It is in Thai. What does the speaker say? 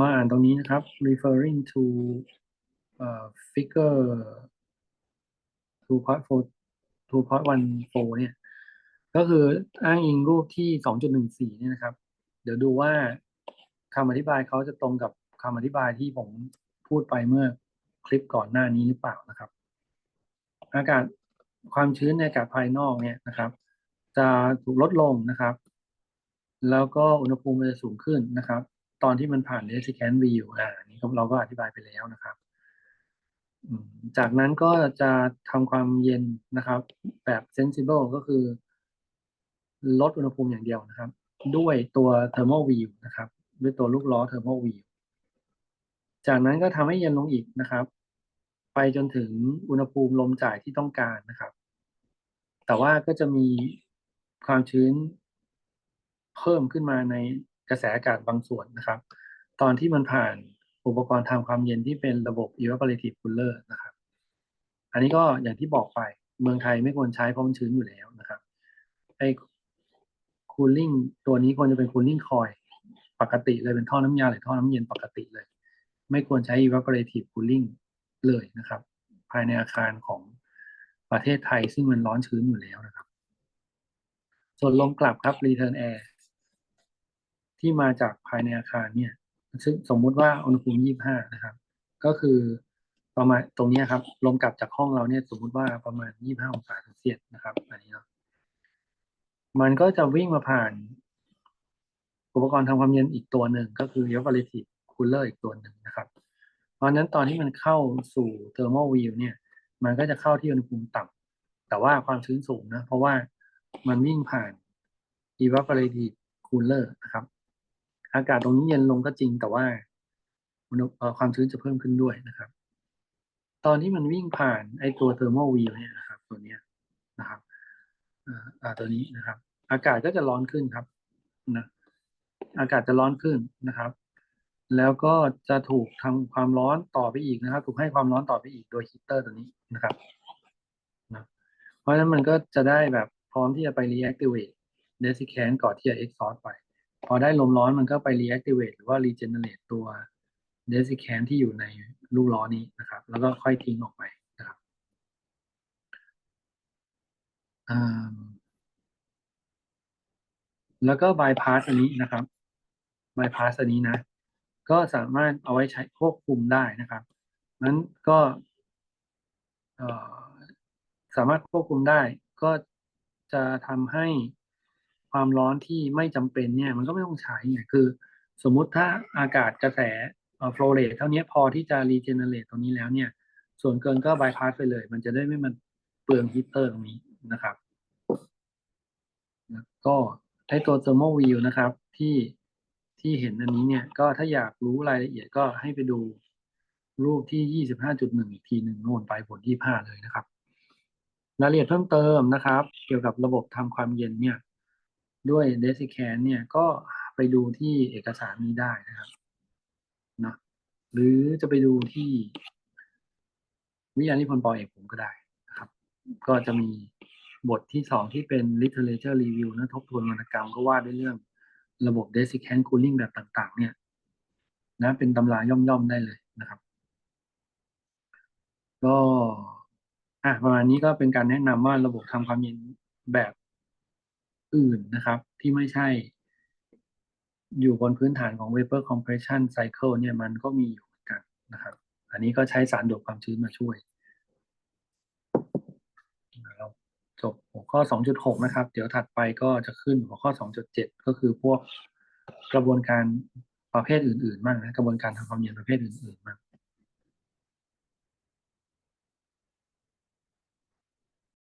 มาอ่านตรงนี้นะครับ referring to เอ่อ figure 2.4 2.14 เนี่ย ก็คืออ้างอิงรูปที่ 2.14 เนี่ยนะครับ เดี๋ยวดูว่าคำอธิบายเขาจะตรงกับคำอธิบายที่ผมพูดไปเมื่อคลิปก่อนหน้านี้หรือเปล่านะครับ อากาศความชื้นในอากาศภายนอกเนี่ยนะครับ จะถูกลดลงนะครับ แล้วก็อุณหภูมิมันจะสูงขึ้นนะครับ ตอนที่มันผ่าน desiccant view อ่านี่เราก็อธิบายไปแล้วนะครับจากนั้นก็จะทำความเย็นนะครับ แบบ sensible ก็คือ ลดอุณหภูมิอย่างเดียวนะครับ ด้วยตัว thermal view นะครับ ด้วยตัวลูกล้อ thermal view จากนั้นก็ทำให้เย็นลงอีกนะครับ ไปจนถึงอุณหภูมิลมจ่ายที่ต้องการนะครับ แต่ว่าก็จะมีความชื้นเพิ่มขึ้นมาใน กระแสอากาศบางส่วนนะครับ ตอนที่มันผ่านอุปกรณ์ทำความเย็นที่เป็นระบบ evaporative cooler นะครับ อันนี้ก็อย่างที่บอกไปเมืองไทยไม่ควรใช้เพราะมันชื้นอยู่แล้วนะครับไอ้ cooling ตัวนี้ควรจะเป็น cooling coil ปกติเลยเป็นท่อน้ำยาหรือท่อน้ำเย็นปกติเลย ไม่ควรใช้ evaporative cooling เลยนะครับ ภายในอาคารของประเทศไทยซึ่งมันร้อนชื้นอยู่แล้วนะครับ ส่วนลมกลับครับ return air ที่มาจากภายในอาคารเนี่ยซึ่งสมมุติว่าอุณหภูมิ25นะครับ ก็คือประมาณตรงนี้ครับลมกลับจากห้องเราเนี่ยสมมุติว่าประมาณ25องศาเซลเซียสนะครับ อันนี้เนาะมันก็จะวิ่งมาผ่าน อุปกรณ์ทำความเย็นอีกตัวหนึ่งก็คือ evaporative cooler อีกตัวหนึ่งนะครับ เพราะฉะนั้นตอนที่มันเข้าสู่ thermal view เนี่ย มันก็จะเข้าที่อุณหภูมิต่ำแต่ว่าความชื้นสูงนะ เพราะว่ามันวิ่งผ่าน evaporative cooler นะครับ อากาศตรงนี้เย็นลงก็จริงแต่ว่าอุณหความชื้นจะเพิ่มขึ้นด้วยนะครับ ตอนที่มันวิ่งผ่านไอตัว thermal view เนี่ยนะครับ ตัวเนี้ยนะครับอ่าตัวนี้นะครับ อากาศก็จะร้อนขึ้นครับนะอากาศจะร้อนขึ้นนะครับ แล้วก็จะถูกทำความร้อนต่อไปอีกนะครับ ถูกให้ความร้อนต่อไปอีกโดยฮีเตอร์ตัวนี้นะครับนะเพราะฉะนั้นมันก็จะได้แบบพร้อมที่จะไป reactivate desiccant ก่อนที่จะ exhaust ไป พอได้ลมร้อนมันก็ไป reactivate หรือว่า regenerate ตัว desiccant ที่อยู่ในลูกล้อนี้นะครับ แล้วก็ค่อยทิ้งออกไปนะครับแล้วก็ bypass อันนี้นะครับ bypass อันนี้นะ ก็สามารถเอาไว้ใช้ควบคุมได้นะครับนั้นก็สามารถควบคุมได้ ก็จะทำให้ ความร้อนที่ไม่จำเป็นเนี่ย มันก็ไม่ต้องใช้ไงคือ สมมุติถ้าอากาศกระแสเอ่อ flow rate เท่านี้พอที่จะ regenerate ตรงนี้แล้วเนี่ย ส่วนเกินก็ bypass ไปเลย มันจะได้ไม่มันเปลืองฮีเตอร์ตรงนี้นะครับแล้วก็ไอ้ตัว thermal view นะครับ ที่ที่เห็นอันนี้เนี่ย ก็ถ้าอยากรู้รายละเอียดก็ให้ไปดูรูปที่ 25.1 อีกทีหนึ่งโน่นไปผลที่5เลยนะครับ รายละเอียดเพิ่มเติมนะครับ เกี่ยวกับระบบทำความเย็นเนี่ย ด้วย desiccant เนี่ยก็ไปดูที่เอกสารนี้ได้นะครับนะหรือจะไปดูที่วิทยานิพนธ์ปอเอกผมก็ได้นะครับ ก็จะมีบทที่สองที่เป็น literature review นะทบทวนวรรณกรรมก็ว่าด้วยเรื่องระบบ desiccant cooling แบบต่าง ๆ เนี่ย นะ เป็นตำราย่อม ๆ ได้เลยนะครับ ก็อะประมาณนี้ก็เป็นการแนะนำว่าระบบทำความเย็นแบบ อื่นนะครับ ที่ไม่ใช่ อยู่บนพื้นฐานของ vapor compression cycle เนี่ยมันก็มีอยู่เหมือนกันนะครับ อันนี้ก็ใช้สารดูดความชื้นมาช่วยเราจบหัวข้อ 2.6 นะครับ เดี๋ยวถัดไปก็จะขึ้นหัวข้อ 2.7 ก็คือพวกกระบวนการประเภทอื่นๆบ้างนะกระบวนการทำความเย็นประเภทอื่นๆบ้าง